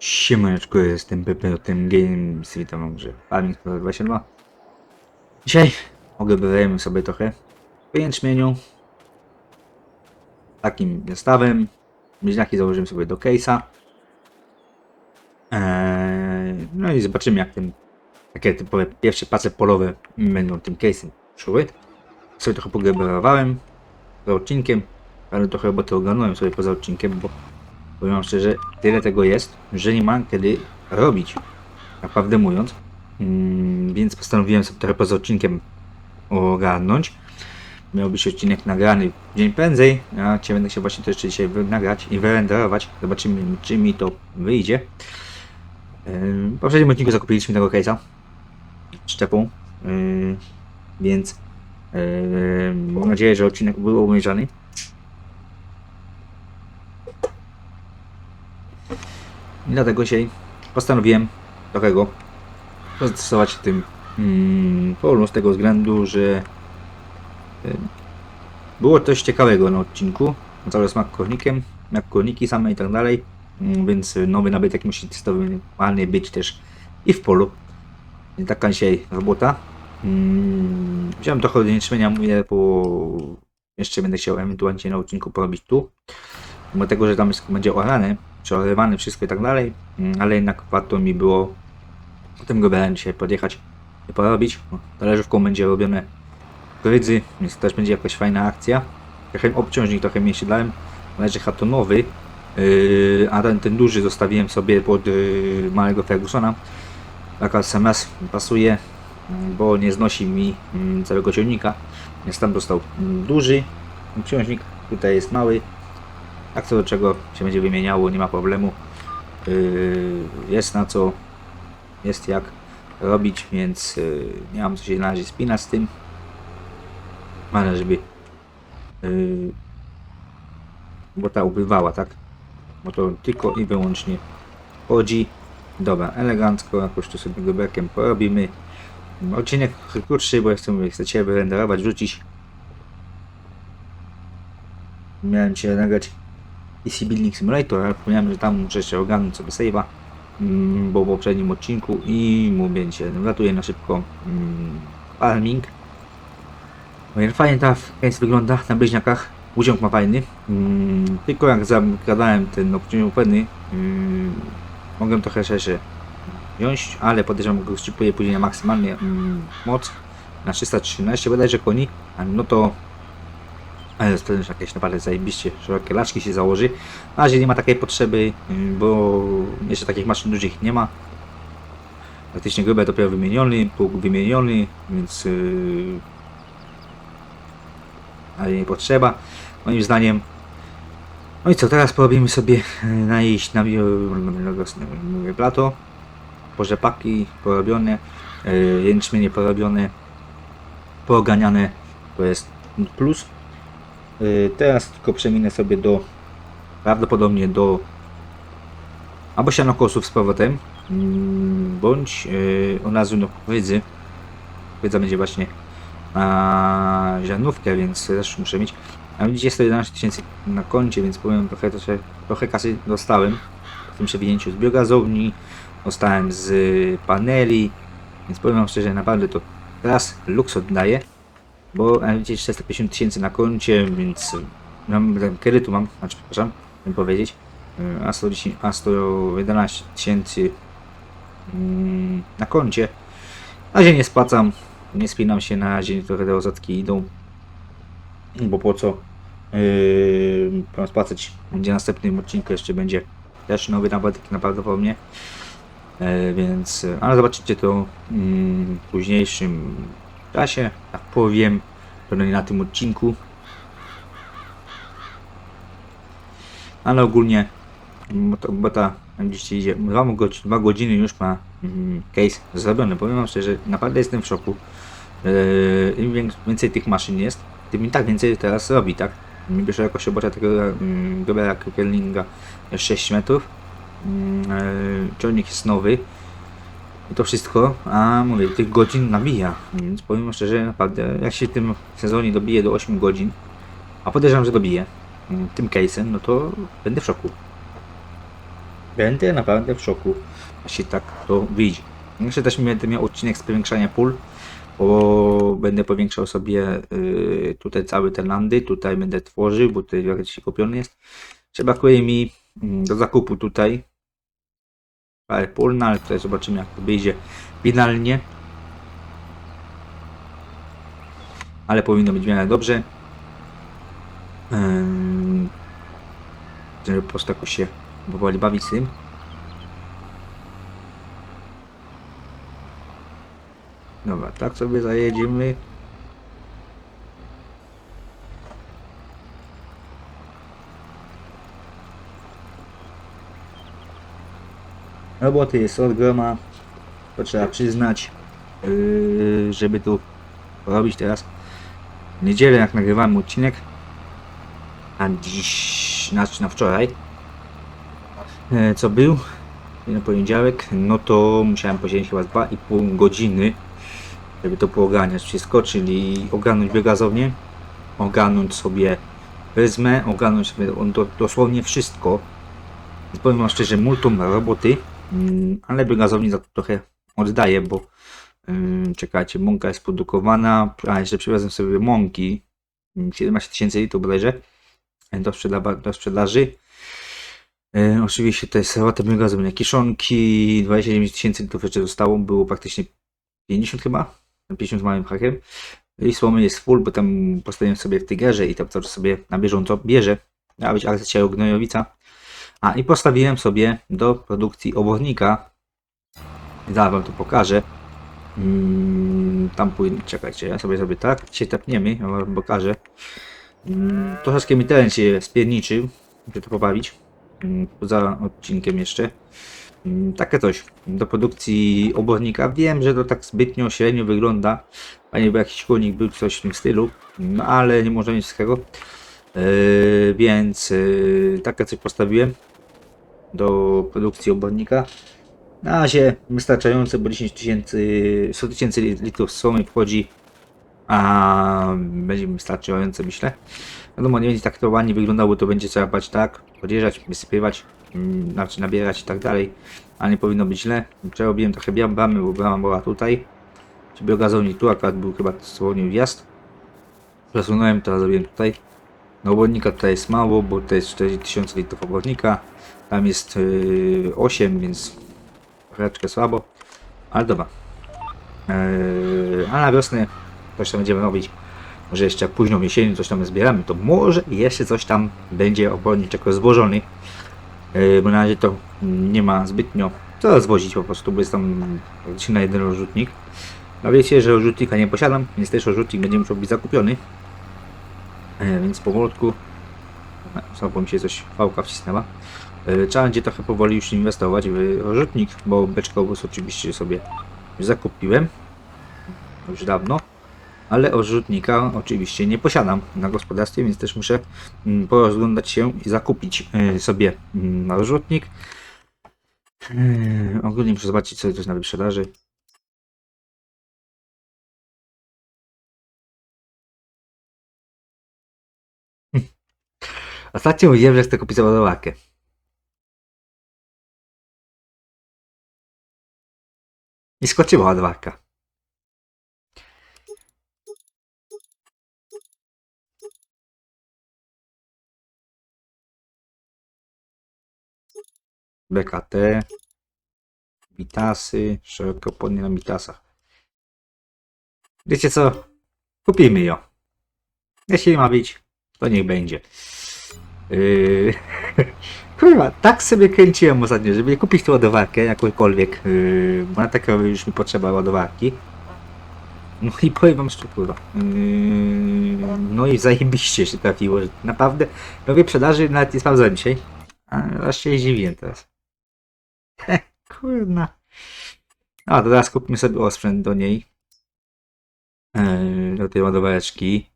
Siemaneczko, jestem Pepe, tym Games, witam w grze Farming 22 Dzisiaj oglądajemy sobie trochę po jęczmieniu takim zestawem. Bliźniaki założymy sobie do case'a. Eee, no i zobaczymy jak tym takie typowe pierwsze prace polowe będą tym case'em szły. Sobie trochę pogrebowałem za odcinkiem. Ale trochę roboty ogarnąłem sobie poza odcinkiem, bo Powiem wam szczerze, tyle tego jest, że nie mam kiedy robić. Naprawdę mówiąc. Mm, więc postanowiłem sobie trochę poza odcinkiem ogarnąć. Miał być odcinek nagrany dzień prędzej. Ja cię będę chciał właśnie to jeszcze dzisiaj nagrać i wyrenderować. Zobaczymy, czy mi to wyjdzie. W poprzednim odcinku zakupiliśmy tego case'a szczepą. Więc mam nadzieję, że odcinek był obejrzany. I dlatego dzisiaj postanowiłem trochę go zastosować tym mm, polu z tego względu, że było coś ciekawego na odcinku. Cały smak kornikiem, jak korniki same i tak dalej. Mm, Więc nowy nabytek musi testowany być też i w polu. Taka dzisiaj robota. Mm, Wziąłem trochę od jęczmienia, mówię, bo jeszcze będę chciał ewentualnie na odcinku porobić tu. Mimo tego, że tam jest, będzie orane, przeorywane wszystko i tak dalej, mm, ale jednak warto mi było tym goberem dzisiaj podjechać i porobić. Talerzówką będzie robione grydzy, więc też będzie jakaś fajna akcja. Trochę obciążnik trochę mniejszy dałem, leży hatonowy, yy, a ten, ten duży zostawiłem sobie pod yy, małego Fergusona. Taka SMS pasuje, mm, bo nie znosi mi mm, całego ciągnika, więc tam dostał duży ciągnik, tutaj jest mały, tak co do czego się będzie wymieniało, nie ma problemu. Yy, jest na co, jest jak robić, więc yy, nie mam co się na razie spinać z tym. Ale żeby yy, bo ta ubywała, tak? Bo to tylko i wyłącznie chodzi. Dobra, elegancko, jakoś tu sobie gobekiem porobimy. Odcinek krótszy, bo chcę, mówię, chcę Cię wyrenderować, wrzucić. Miałem Cię nagrać PC Building Simulator, ale wspomniałem, że tam jeszcze ogarnąć sobie save'a, mm, bo w poprzednim odcinku i mówię się, wlatuję na szybko mm, farming. No fajnie ta case wygląda na bliźniakach, uziąg ma fajny, mm, tylko jak zakładałem ten obciążnik pewny, mogłem trochę szerszy wziąć, ale podejrzewam, go ścipuję później na maksymalnie moc, na 313 bodajże koni, no to ale jest też jakieś naprawdę zajebiście szerokie laczki się założy. Na razie nie ma takiej potrzeby, ym, bo jeszcze takich maszyn dużych nie ma. Praktycznie grube dopiero wymieniony, pług wymieniony, więc yy, ale nie potrzeba, moim zdaniem. No i co, teraz porobimy sobie yy, na iść na mówię plato, porzepaki porobione, yy, jęczmienie porobione, pooganiane, to jest plus. Y, Teraz tylko przeminę sobie do prawdopodobnie do albo sianokosów z powrotem, mm, bądź yy, od razu do kukurydzy. Będzie właśnie na więc też muszę mieć. A widzicie 111 tysięcy na koncie, więc powiem trochę, trochę, trochę kasy dostałem w tym przewinięciu z biogazowni, dostałem z paneli, więc powiem wam szczerze, naprawdę to teraz luks oddaje bo a widzicie 450 tysięcy na koncie, więc y, mam ten kredytu mam, znaczy przepraszam, chcę powiedzieć, y, a 110, a 111 tysięcy mm, na koncie. Na razie nie spłacam, nie spinam się na razie, trochę te ozatki idą, bo po co yy, spłacać, będzie następnym odcinku, jeszcze będzie też nowy nabytek prawdopodobnie. E, więc, e, ale zobaczycie to mm, w późniejszym czasie, tak powiem, pewno nie na tym odcinku. Ale ogólnie, bo, to, bo ta, jak widzicie, idzie, dwa, godz- dwa godziny już ma mm, case zrobiony. Powiem wam szczerze, naprawdę jestem w szoku. Yy, Im wię- więcej tych maszyn jest, tym i tak więcej teraz robi, tak? Pierwsza jakość robocza tego mm, Gobera Kerlinga jest 6 metrów. Mm, yy, ciągnik jest nowy. I to wszystko, a mówię, tych godzin nabija, więc powiem szczerze, naprawdę, jak się w tym sezonie dobije do 8 godzin, a podejrzewam, że dobije mm, tym case'em, no to będę w szoku. Będę naprawdę w szoku, jeśli tak to wyjdzie. Jeszcze też będę miał odcinek z powiększania pól, bo będę powiększał sobie y, tutaj cały te landy, tutaj będę tworzył, bo tutaj jakiś kupiony jest. Brakuje mi mm, do zakupu tutaj no ale tutaj zobaczymy jak to wyjdzie finalnie. Ale powinno być w miarę dobrze. Ym, żeby po prostu się powoli bawić z tym. Dobra, tak sobie zajedziemy. Roboty jest od groma, to trzeba przyznać, yy, żeby tu porobić teraz. W niedzielę jak nagrywamy odcinek, a dziś, znaczy na wczoraj, e, co był, na poniedziałek, no to musiałem posiedzieć chyba 2,5 godziny, żeby to pooganiać wszystko, czyli ogarnąć biogazownię, ogarnąć sobie pryzmę, ogarnąć sobie dosłownie wszystko. Powiem wam szczerze, multum roboty, ale biogazowni za to trochę oddaję, bo Ym, czekajcie, mąka jest produkowana, a jeszcze przywiozłem sobie mąki, ym, 17 tysięcy litrów bodajże, e, do, sprzeda do sprzedaży. E, oczywiście to jest robota biogazownia kiszonki, 29 tysięcy litrów jeszcze zostało, było praktycznie 50 chyba, 50 z małym hakiem. I słomy jest full, bo tam postawiłem sobie w tygerze i tam czas sobie na bieżąco bierze. Miała być akcja gnojowica. A i postawiłem sobie do produkcji obornika. Zaraz wam to pokażę. Mm, tam pójdę, czekajcie, ja sobie zrobię tak, się tepniemy, ja wam pokażę. Mm, troszeczkę mi teren się spierniczył, żeby to pobawić. Mm, poza odcinkiem jeszcze. Takie coś do produkcji obornika. Wiem, że to tak zbytnio średnio wygląda. Fajnie by jakiś konik był coś w tym stylu, no, ale nie może mieć wszystkiego. Yy, więc yy, takie coś postawiłem do produkcji obornika. Na razie wystarczające, bo 10 tysięcy, 100 tysięcy litrów słomy wchodzi, a będzie wystarczające myślę. Wiadomo, nie będzie tak to ładnie wyglądało, to będzie trzeba bać tak, podjeżdżać, wysypywać, mm, znaczy nabierać i tak dalej, ale nie powinno być źle. Przerobiłem trochę bram- bramy, bo brama była tutaj, czy biogazowni tu akurat był chyba dosłownie wjazd. Przesunąłem, to zrobiłem tutaj. No obwodnika tutaj jest mało, bo to jest 40 tysięcy litrów obwodnika, tam jest yy, 8, więc troszeczkę słabo, ale dobra. Eee, a na wiosnę coś tam będziemy robić. Może jeszcze późną jesienią coś tam zbieramy, to może jeszcze coś tam będzie oborniczego złożony. Eee, bo na razie to nie ma zbytnio co rozwozić po prostu, bo jest tam na jeden rozrzutnik. No wiecie, że rozrzutnika nie posiadam, więc też rozrzutnik będzie musiał być zakupiony. Eee, więc powolutku. Znowu mi się coś fałka wcisnęła. E, Trzeba będzie trochę powoli już inwestować w rozrzutnik, bo beczkowóz oczywiście sobie zakupiłem już dawno, ale rozrzutnika oczywiście nie posiadam na gospodarstwie, więc też muszę mm, porozglądać się i zakupić e, sobie mm, rozrzutnik. E, Ogólnie muszę zobaczyć co jest na wyprzedaży. Ostatnio mówiłem, że chcę kupić ładowarkę. I skoczyła ładowarka. BKT. Bitasy. Szerokopłonnie na bitasach. Wiecie co? Kupimy ją. Jeśli ma być, to niech będzie. Yy... Kurwa, tak sobie kręciłem ostatnio, żeby kupić tą ładowarkę jakąkolwiek, yy, bo na takie już mi potrzeba ładowarki. No i powiem wam szczerze, kurwa. Yy, no i zajebiście się trafiło, że naprawdę no wyprzedaży nawet nie sprawdzałem dzisiaj. A się zdziwiłem teraz. Kurna. A, to teraz kupmy sobie osprzęt do niej. Yy, do tej ładowareczki.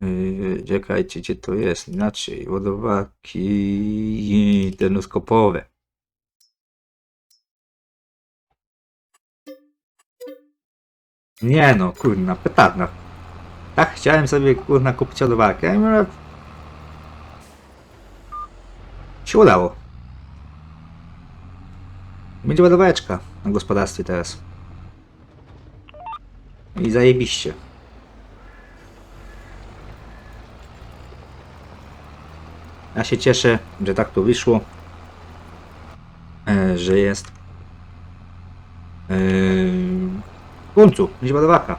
Yy, czekajcie, gdzie to jest? Inaczej, ładowarki termoskopowe. Nie no, kurna, petarda. Tak chciałem sobie kurna kupić ładowarkę, ale się udało. Będzie ładoweczka na gospodarstwie teraz. I zajebiście. Ja się cieszę, że tak to wyszło. E, że jest. E, w końcu, ładowarka.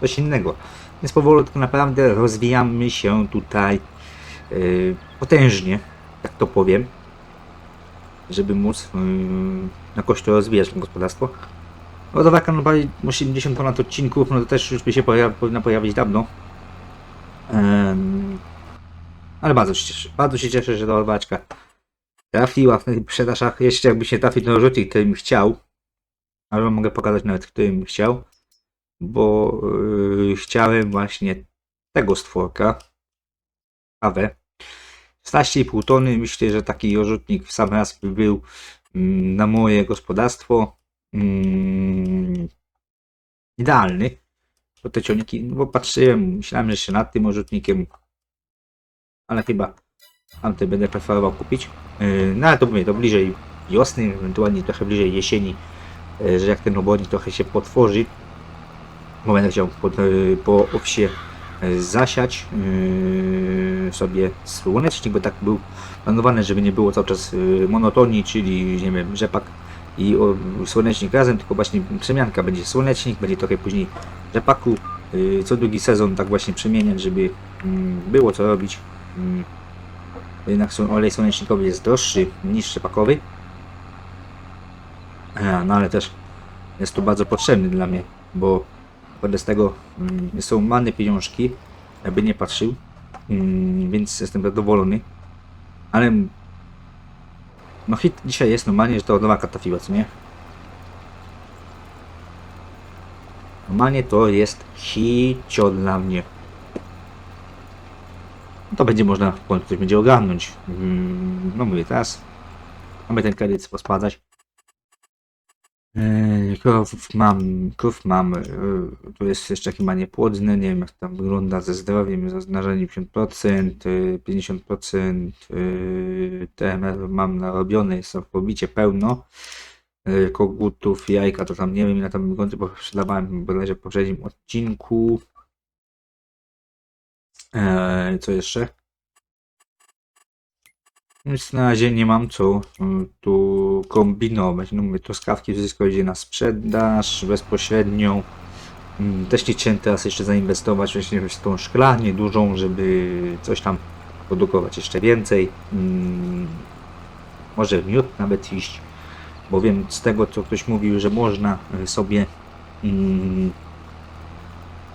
Coś innego. Więc powolutku naprawdę rozwijamy się tutaj e, potężnie, tak to powiem. Żeby móc jakoś to rozwijać to gospodarstwo. Ładowarka no bardziej ma 70 ponad odcinków, no to też już by się pojawi, powinna pojawić dawno. Em, ale bardzo się cieszę. Bardzo się cieszę, że trafiła w tych sprzedażach. Jeszcze jakby się trafił ten rzutnik, którym chciał. Ale mogę pokazać nawet, którym chciał. Bo yy, chciałem właśnie tego stworka. Kawę. 16,5 tony. Myślę, że taki rzutnik w sam raz by był mm, na moje gospodarstwo mm, idealny. Bo te ciągniki, bo patrzyłem, myślałem, że się nad tym rzutnikiem, ale chyba tamte będę preferował kupić. Yy, No ale to mówię, to bliżej wiosny, ewentualnie trochę bliżej jesieni, yy, że jak ten obodnik trochę się potworzy, bo będę chciał pod, yy, po owsie zasiać sobie słonecznik, bo tak był planowany, żeby nie było cały czas monotonii, czyli nie wiem, rzepak i słonecznik razem, tylko właśnie przemianka będzie słonecznik, będzie trochę później rzepaku, co drugi sezon tak właśnie przemieniać, żeby mm, było co robić. Mm, jednak olej słonecznikowy jest droższy niż rzepakowy. E, No ale też jest to bardzo potrzebny dla mnie, bo wobec tego mm, są mane pieniążki, jakby nie patrzył, mm, więc jestem zadowolony. Ale no hit dzisiaj jest normalnie, że to nowa trafiła, co nie? Normalnie to jest hicio dla mnie. To będzie można w końcu coś będzie ogarnąć. Mm, No mówię, teraz mamy ten kredyt pospadzać. Eee, Krów mam, krów mam, e, tu jest jeszcze chyba niepłodny, nie wiem jak tam wygląda ze zdrowiem, zaznaczenie 50%, e, 50%, e, TMR mam narobione, jest tam w pobicie pełno, E, kogutów, jajka to tam nie wiem ile tam wygląda, bo sprzedawałem w poprzednim odcinku. Eee, co jeszcze? Na razie nie mam co mm, tu kombinować. No mówię, truskawki wszystko idzie na sprzedaż bezpośrednią. Mm, Też nie chciałem teraz jeszcze zainwestować właśnie w tą szklanię dużą, żeby coś tam produkować jeszcze więcej. Mm, Może w miód nawet iść, bo wiem z tego co ktoś mówił, że można y, sobie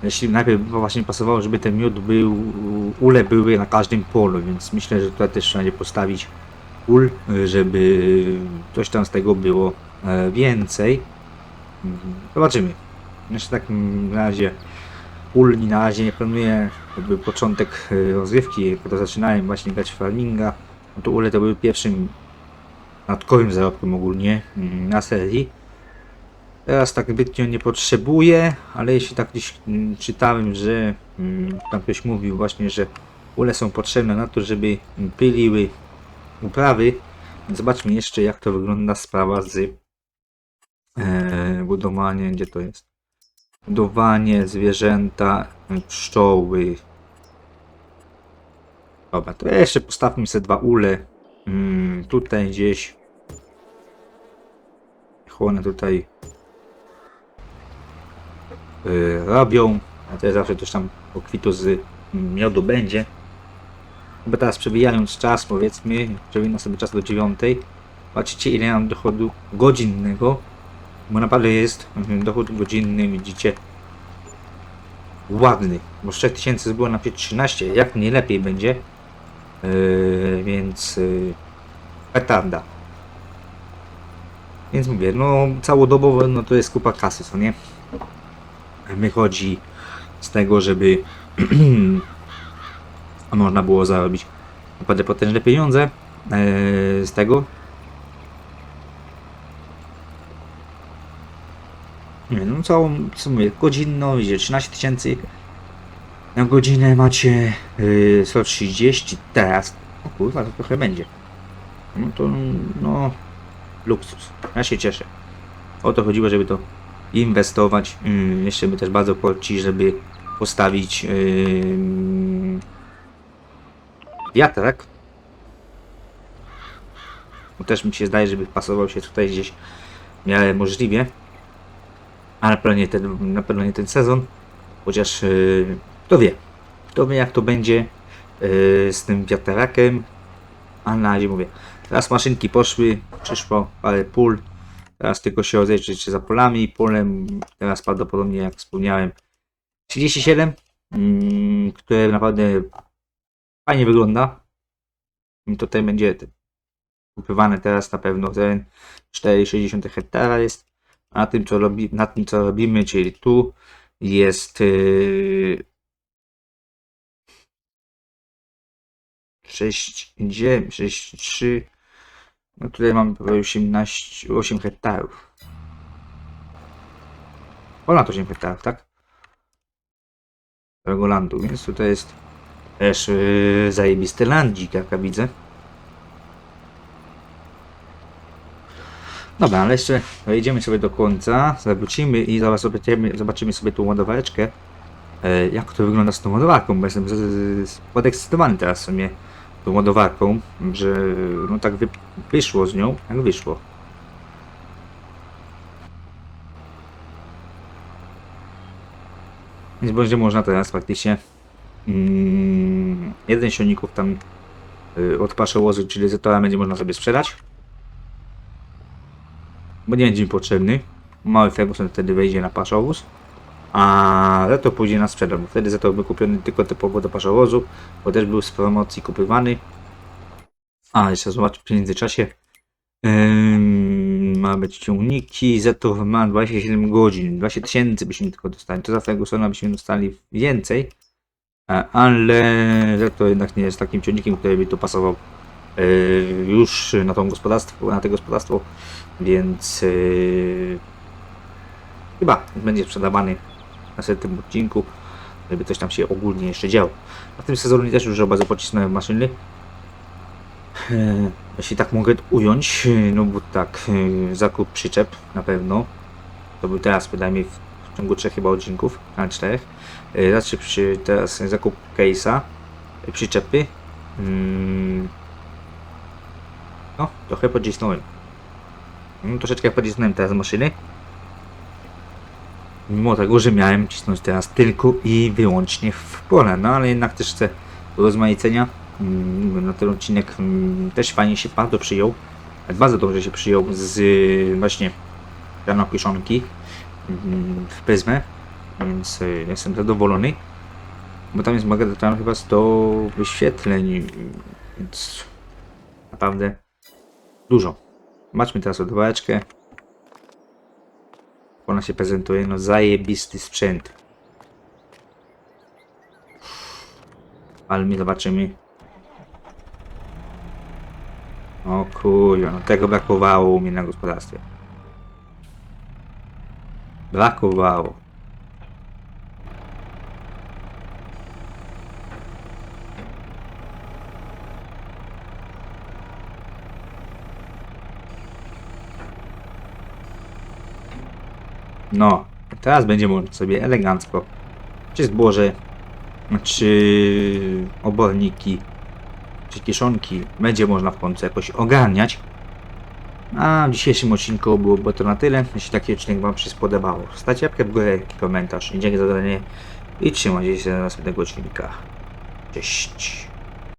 jeśli najpierw właśnie pasowało, żeby ten miód był, ule były na każdym polu, więc myślę, że tutaj też trzeba postawić ul, żeby coś tam z tego było e, więcej. Mm, Zobaczymy. Jeszcze tak na razie ul na razie nie planuję jakby początek e, rozgrywki, jak to zaczynałem właśnie grać w farminga, no to ule to był pierwszym dodatkowym zarobkiem ogólnie mm, na serii. Teraz tak zbytnio nie potrzebuję, ale jeśli tak gdzieś mm, czytałem, że mm, tam ktoś mówił właśnie, że ule są potrzebne na to, żeby pyliły uprawy. Zobaczmy jeszcze jak to wygląda sprawa z e, budowaniem, gdzie to jest? Budowanie zwierzęta, e, pszczoły. Dobra, to jeszcze postawmy sobie dwa ule. Mm, tutaj gdzieś. One tutaj robią. A to zawsze coś tam pokwitu z miodu będzie. Bo teraz przewijając czas, powiedzmy, przewijam sobie czas do dziewiątej. Patrzcie ile mam dochodu godzinnego. Bo naprawdę jest dochód godzinny, widzicie. Ładny, bo z 3000 było na 13, jak nie lepiej będzie. Yy, więc yy, petarda. Więc mówię, no całodobowo no to jest kupa kasy, co nie? Wychodzi z tego, żeby można było zarobić naprawdę potężne pieniądze e, z tego. Nie no, całą, mówię, godzinną, idzie 13 tysięcy na godzinę macie yy, 130 teraz. O kurwa, to trochę będzie. No to, no, luksus. Ja się cieszę. O to chodziło, żeby to inwestować. Yy, jeszcze by też bardzo płaci, żeby postawić wiatrak. Bo też mi się zdaje, żeby pasował się tutaj gdzieś w miarę możliwie. Ale na pewno nie ten, na pewno nie ten sezon. Chociaż yy, kto wie. Kto wie jak to będzie yy, z tym wiatrakiem. A na razie mówię. Teraz maszynki poszły, przyszło parę pól. Teraz tylko się rozejrzeć za polami. Polem teraz prawdopodobnie, jak wspomniałem, 37, mm, które naprawdę fajnie wygląda. I tutaj będzie kupywane teraz na pewno ten 4,6 hektara jest. Na tym co, robi, na tym co robimy, czyli tu jest yy, 6, 9, 6, 3. No tutaj mam prawie 18, 8 hektarów. Ponad 8 hektarów, tak? Całego landu, więc tutaj jest też yy, zajebisty landzik, jak ja widzę. Dobra, ale jeszcze wejdziemy sobie do końca, zawrócimy i zaraz zobaczymy, zobaczymy sobie tą ładowareczkę. E, jak to wygląda z tą ładowarką, bo jestem podekscytowany teraz w sumie tą ładowarką, że no tak wy, wyszło z nią, jak wyszło. Więc będzie można teraz faktycznie mm, jeden silników tam y, od paszowozu, czyli Zetora będzie można sobie sprzedać. Bo nie będzie mi potrzebny. Mały Ferguson wtedy wejdzie na paszowóz. A Zetor pójdzie na sprzedaż, bo wtedy Zetor był kupiony tylko typowo do paszowozu, bo też był z promocji kupywany. A, jeszcze zobaczę w międzyczasie. Ym, ma być ciągniki, Zetor ma 27 godzin, 20 tysięcy byśmy tylko dostali. To za Fergusona byśmy dostali więcej. Ale Zetor jednak nie jest takim ciągnikiem, który by tu pasował e, już na to gospodarstwo, na to gospodarstwo, więc e, chyba będzie sprzedawany na następnym odcinku, żeby coś tam się ogólnie jeszcze działo. A w tym sezonie też już bardzo pocisnąłem maszyny. E, Jeśli tak mogę ująć, e, no bo tak, e, zakup przyczep na pewno. To był teraz, mi w w ciągu trzech chyba odcinków, a czterech. Znaczy przy, teraz zakup case'a, przyczepy. Mm. No, trochę pocisnąłem. No, troszeczkę pocisnąłem teraz maszyny. Mimo tego, że miałem cisnąć teraz tylko i wyłącznie w pole, no ale jednak też chcę rozmaicenia. Mm, Na ten odcinek mm, też fajnie się bardzo przyjął. Bardzo dobrze się przyjął z y, właśnie rano kiszonki mm, w Pryzmę, więc y, jestem zadowolony. Bo tam jest tam chyba 100 wyświetleń, więc naprawdę dużo. Zobaczmy teraz odwołeczkę. Ona się prezentuje, no zajebisty sprzęt. Ale my zobaczymy. O kurwa, no tego brakowało u mnie na gospodarstwie. Brakowało. No, teraz będzie można sobie elegancko, czy zboże, czy oborniki, czy kieszonki, będzie można w końcu jakoś ogarniać. A w dzisiejszym odcinku byłoby to na tyle. Jeśli taki odcinek Wam się spodobał, stać łapkę w górę, komentarz. I dzięki za zadanie i trzymajcie się do następnego odcinka. Cześć.